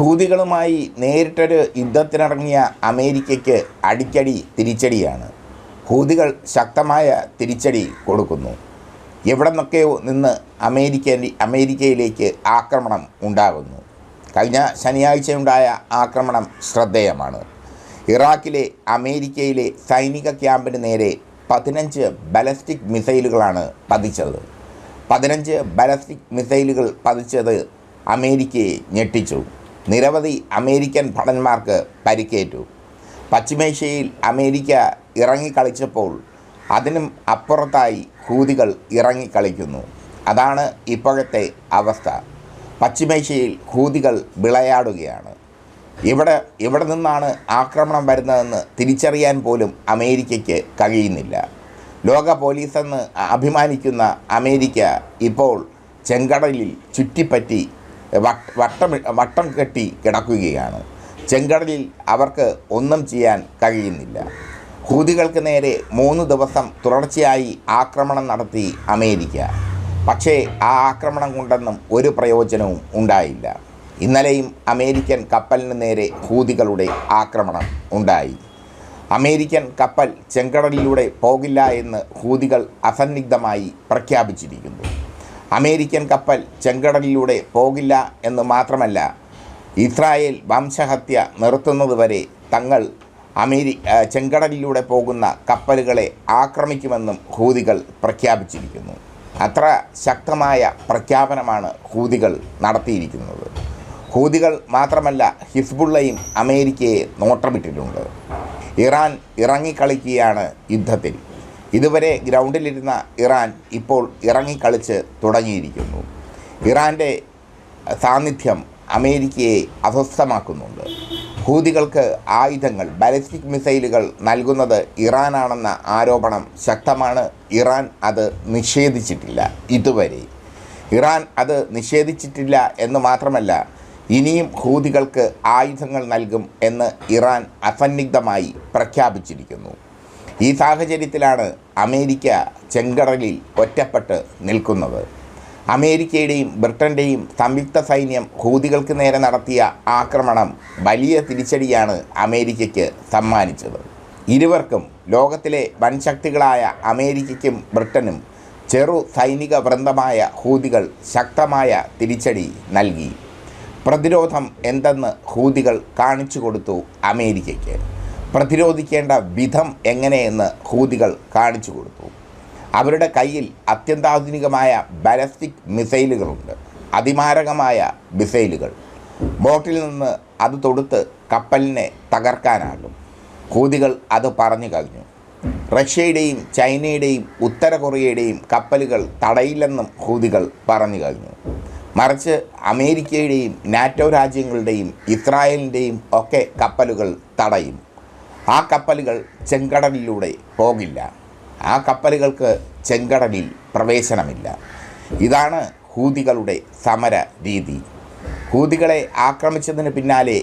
ഹൂതികളുമായി നേരിട്ടൊരു യുദ്ധത്തിനിറങ്ങിയ അമേരിക്കയ്ക്ക് അടിക്കടി തിരിച്ചടിയാണ്. ഹൂതികൾ ശക്തമായ തിരിച്ചടി കൊടുക്കുന്നു. എവിടെ നിന്നൊക്കെയോ നിന്ന് അമേരിക്ക അമേരിക്കയിലേക്ക് ആക്രമണം ഉണ്ടാകുന്നു. കഴിഞ്ഞ ശനിയാഴ്ചയുണ്ടായ ആക്രമണം ശ്രദ്ധേയമാണ്. ഇറാഖിലെ അമേരിക്കയിലെ സൈനിക ക്യാമ്പിന് നേരെ പതിനഞ്ച് ബലസ്റ്റിക് മിസൈലുകളാണ് പതിച്ചത്. പതിനഞ്ച് ബലസ്റ്റിക് മിസൈലുകൾ പതിച്ചത് അമേരിക്കയെ ഞെട്ടിച്ചു. നിരവധി അമേരിക്കൻ ഭടന്മാർക്ക് പരിക്കേറ്റു. പശ്ചിമേഷ്യയിൽ അമേരിക്ക ഇറങ്ങിക്കളിച്ചപ്പോൾ അതിനും അപ്പുറത്തായി ഹൂതികൾ ഇറങ്ങിക്കളിക്കുന്നു. അതാണ് ഇപ്പോഴത്തെ അവസ്ഥ. പശ്ചിമേഷ്യയിൽ ഹൂതികൾ വിളയാടുകയാണ്. ഇവിടെ ഇവിടെ നിന്നാണ് ആക്രമണം വരുന്നതെന്ന് തിരിച്ചറിയാൻ പോലും അമേരിക്കയ്ക്ക് കഴിയുന്നില്ല. ലോക പോലീസെന്ന് അഭിമാനിക്കുന്ന അമേരിക്ക ഇപ്പോൾ ചെങ്കടലിൽ ചുറ്റിപ്പറ്റി വട്ട- വട്ടം കെട്ടി കിടക്കുകയാണ്. ചെങ്കടലിൽ അവർക്ക് ഒന്നും ചെയ്യാൻ കഴിയുന്നില്ല. ഹൂതികൾക്ക് നേരെ മൂന്ന് ദിവസം തുടർച്ചയായി ആക്രമണം നടത്തി അമേരിക്ക. പക്ഷേ ആ ആക്രമണം കൊണ്ടൊന്നും ഒരു പ്രയോജനവും ഉണ്ടായില്ല. ഇന്നലെയും അമേരിക്കൻ കപ്പലിന് നേരെ ഹൂതികളുടെ ആക്രമണം ഉണ്ടായി. അമേരിക്കൻ കപ്പൽ ചെങ്കടലിലൂടെ പോകില്ല എന്ന് ഹൂതികൾ അസന്നിഗ്ധമായി പ്രഖ്യാപിച്ചിരിക്കുന്നു. അമേരിക്കൻ കപ്പൽ ചെങ്കടലിലൂടെ പോകില്ല എന്ന് മാത്രമല്ല ഇസ്രായേൽ വംശഹത്യ നിർത്തുന്നതുവരെ തങ്ങൾ അമേരി ചെങ്കടലിലൂടെ പോകുന്ന കപ്പലുകളെ ആക്രമിക്കുമെന്നും ഹൂതികൾ പ്രഖ്യാപിച്ചിരിക്കുന്നു. അത്ര ശക്തമായ പ്രഖ്യാപനമാണ് ഹൂതികൾ നടത്തിയിരിക്കുന്നത്. ഹൂതികൾ മാത്രമല്ല ഹിസ്ബുള്ളയും അമേരിക്കയെ നോട്ടമിട്ടിട്ടുണ്ട്. ഇറാൻ ഇറങ്ങിക്കളിക്കുകയാണ് യുദ്ധത്തിൽ. ഇതുവരെ ഗ്രൗണ്ടിലിരുന്ന ഇറാൻ ഇപ്പോൾ ഇറങ്ങിക്കളിച്ച് തുടങ്ങിയിരിക്കുന്നു. ഇറാന്റെ സാന്നിധ്യം അമേരിക്കയെ അസ്വസ്ഥമാക്കുന്നുണ്ട്. ഹൂതികൾക്ക് ആയുധങ്ങൾ ബാലിസ്റ്റിക് മിസൈലുകൾ നൽകുന്നത് ഇറാനാണെന്ന ആരോപണം ശക്തമാണ്. ഇറാൻ അത് നിഷേധിച്ചിട്ടില്ല ഇതുവരെ. ഇറാൻ അത് നിഷേധിച്ചിട്ടില്ല എന്ന് മാത്രമല്ല ഇനിയും ഹൂതികൾക്ക് ആയുധങ്ങൾ നൽകും എന്ന് ഇറാൻ അസന്നിഗ്ധമായി പ്രഖ്യാപിച്ചിരിക്കുന്നു. ഈ സാഹചര്യത്തിലാണ് അമേരിക്ക ചെങ്കടലിൽ ഒറ്റപ്പെട്ട് നിൽക്കുന്നത്. അമേരിക്കയുടെയും ബ്രിട്ടന്റെയും സംയുക്ത സൈന്യം ഹൂതികൾക്ക് നേരെ നടത്തിയ ആക്രമണം വലിയ തിരിച്ചടിയാണ് അമേരിക്കയ്ക്ക് സമ്മാനിച്ചത്. ഇരുവർക്കും ലോകത്തിലെ വൻശക്തികളായ അമേരിക്കയ്ക്കും ബ്രിട്ടനും ചെറു സൈനിക വൃന്ദമായ ഹൂതികൾ ശക്തമായ തിരിച്ചടി നൽകി. പ്രതിരോധം എന്തെന്ന് ഹൂതികൾ കാണിച്ചു കൊടുത്തു അമേരിക്കയ്ക്ക്. പ്രതിരോധിക്കേണ്ട വിധം എങ്ങനെയെന്ന് ഹൂതികൾ കാണിച്ചു കൊടുത്തു. അവരുടെ കയ്യിൽ അത്യന്താധുനികമായ ബാലസ്റ്റിക് മിസൈലുകളുണ്ട്. അതിമാരകമായ മിസൈലുകൾ. ബോട്ടിൽ നിന്ന് അത് തൊടുത്ത് കപ്പലിനെ തകർക്കാനാകും. ഹൂതികൾ അത് പറഞ്ഞു കഴിഞ്ഞു. റഷ്യയുടെയും ചൈനയുടെയും ഉത്തര കൊറിയയുടെയും കപ്പലുകൾ തടയില്ലെന്നും ഹൂതികൾ പറഞ്ഞു കഴിഞ്ഞു. മറിച്ച് അമേരിക്കയുടെയും നാറ്റോ രാജ്യങ്ങളുടെയും ഇസ്രായേലിന്റെയും ഒക്കെ കപ്പലുകൾ തടയും. ആ കപ്പലുകൾ ചെങ്കടലിലൂടെ പോകില്ല. ആ കപ്പലുകൾക്ക് ചെങ്കടലിൽ പ്രവേശനമില്ല. ഇതാണ് ഹൂതികളുടെ സമര രീതി. ഹൂതികളെ ആക്രമിച്ചതിന് പിന്നാലെ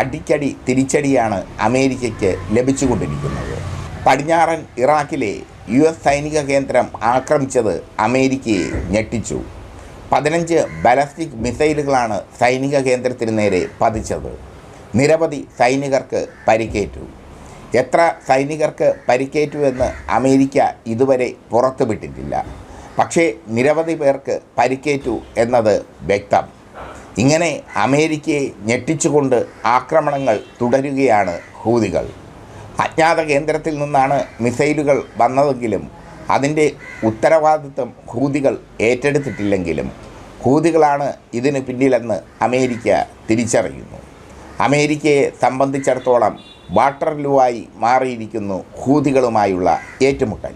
അടിക്കടി തിരിച്ചടിയാണ് അമേരിക്കയ്ക്ക് ലഭിച്ചുകൊണ്ടിരിക്കുന്നത്. പടിഞ്ഞാറൻ ഇറാഖിലെ യു എസ് സൈനിക കേന്ദ്രം ആക്രമിച്ചത് അമേരിക്കയെ ഞെട്ടിച്ചു. പതിനഞ്ച് ബാലസ്റ്റിക് മിസൈലുകളാണ് സൈനിക കേന്ദ്രത്തിന് നേരെ പതിച്ചത്. നിരവധി സൈനികർക്ക് പരിക്കേറ്റു. എത്ര സൈനികർക്ക് പരിക്കേറ്റുവെന്ന് അമേരിക്ക ഇതുവരെ പുറത്തുവിട്ടിട്ടില്ല. പക്ഷേ നിരവധി പേർക്ക് പരിക്കേറ്റു എന്നത് വ്യക്തം. ഇങ്ങനെ അമേരിക്കയെ ഞെട്ടിച്ചുകൊണ്ട് ആക്രമണങ്ങൾ തുടരുകയാണ് ഹൂതികൾ. അജ്ഞാത കേന്ദ്രത്തിൽ നിന്നാണ് മിസൈലുകൾ വന്നതെങ്കിലും അതിന്റെ ഉത്തരവാദിത്വം ഹൂതികൾ ഏറ്റെടുത്തിട്ടില്ലെങ്കിലും ഹൂതികളാണ് ഇതിന് പിന്നിലെന്ന് അമേരിക്ക തിരിച്ചറിയുന്നു. അമേരിക്കയെ സംബന്ധിച്ചിടത്തോളം വാട്ടർലൂ ആയി മാറിയിരിക്കുന്നു ഹൂതികളുമായുള്ള ഏറ്റുമുട്ടൽ.